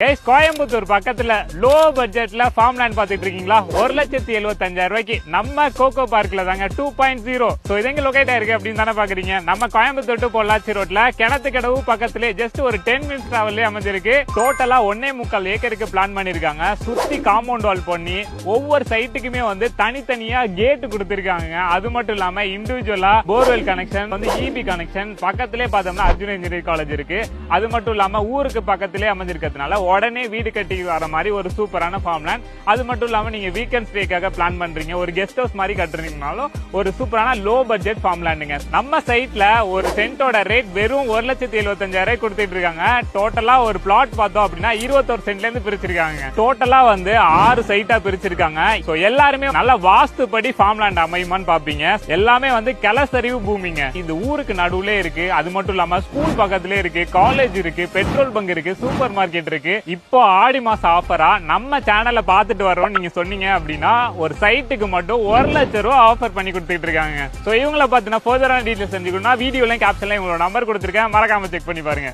Guys Coimbatore பக்கத்துல low பட்ஜெட்ல farm land பாத்துட்டு இருக்கீங்களா? ஒரு லட்சத்தி எழுபத்தஞ்சாயிரம் ரூபாய்க்கு நம்ம கோகோ பார்க்ல தாங்க டூ பாயிண்ட் ஜீரோ ஸோ இது எங்க லொகேட் ஆயிருக்கு அப்படின்னு தானே பாக்குறீங்க நம்ம கோயம்புத்தூர் டு பொள்ளாச்சி ரோட்ல கிணத்து கடவு பக்கத்துல ஜஸ்ட் ஒரு டென் மினிட்ஸ் டிராவல்லே அமைஞ்சிருக்கு. டோட்டலா ஒன்னே முக்கால் ஏக்கருக்கு பிளான் பண்ணிருக்காங்க சுத்தி காம்பவுண்ட் வால் பண்ணி ஒவ்வொரு சைட்டுக்குமே வந்து தனித்தனியா கேட் கொடுத்துருக்காங்க. அது மட்டும் இல்லாம இண்டிவிஜுவலா போர்வெல் கனெக்ஷன் வந்து இபி கனெக்ஷன் பக்கத்திலே பார்த்தோம்னா அர்ஜுன் இன்ஜினியரிங் காலேஜ் இருக்கு. அது மட்டும் இல்லாம ஊருக்கு பக்கத்திலே அமைஞ்சிருக்கிறதுனால உடனே வீடு கட்டி வர மாதிரி ஒரு சூப்பரான ஃபார்ம் லேண்ட் அது மட்டும் இல்லாம நீங்க வீக்கெண்ட் ஸ்டேக்காக பிளான் பண்றீங்க. ஒரு கெஸ்ட் ஹவுஸ் மாதிரி கட்டுறீங்கனாலும் ஒரு சூப்பரான லோ பட்ஜெட் ஃபார்ம் லேண்டுங்க நம்ம சைட்ல ஒரு சென்ட்டோட ரேட் வெறும் ஒரு லட்சத்தி எழுபத்தஞ்சாயிரம் கொடுத்துட்டு இருக்காங்க. டோட்டலா ஒரு பிளாட் பார்த்தோம் அப்படின்னா இருபத்தொரு சென்ட்ல இருந்து பிரிச்சிருக்காங்க டோட்டலா வந்து ஆறு சைட்டா பிரிச்சிருக்காங்க. ஸோ எல்லாருமே நல்ல வாஸ்துப்படி ஃபார்ம் லேண்ட் அமையுமான்னு பாப்பீங்க எல்லாமே வந்து கிளசறிவு பூமிங்க. இந்த ஊருக்கு நடுவுல இருக்கு. அது மட்டும் இல்லாம ஸ்கூல் பக்கத்துல இருக்கு. காலேஜ் இருக்கு. பெட்ரோல் பங்க் இருக்கு. சூப்பர் மார்க்கெட் இருக்கு. இப்போ ஆடி மாசம் ஆஃபரா நம்ம சேனல்ல பாத்துட்டு வரோம் நீங்க சொன்னீங்க அப்படின்னா ஒரு சைட்டுக்கு மட்டும் ஒரு லட்சம் ரூபா ஆஃபர் பண்ணி கொடுத்துட்டு இருக்காங்க. சோ இவங்கள பாத்தீங்கன்னா ஃபர்தரான டீடைல்ஸ் தெரிஞ்சுக்கணும்னா வீடியோல கேப்ஷன்ல இவங்களோட நம்பர் கொடுத்துருக்கேன். மறக்காம செக் பண்ணி பாருங்க.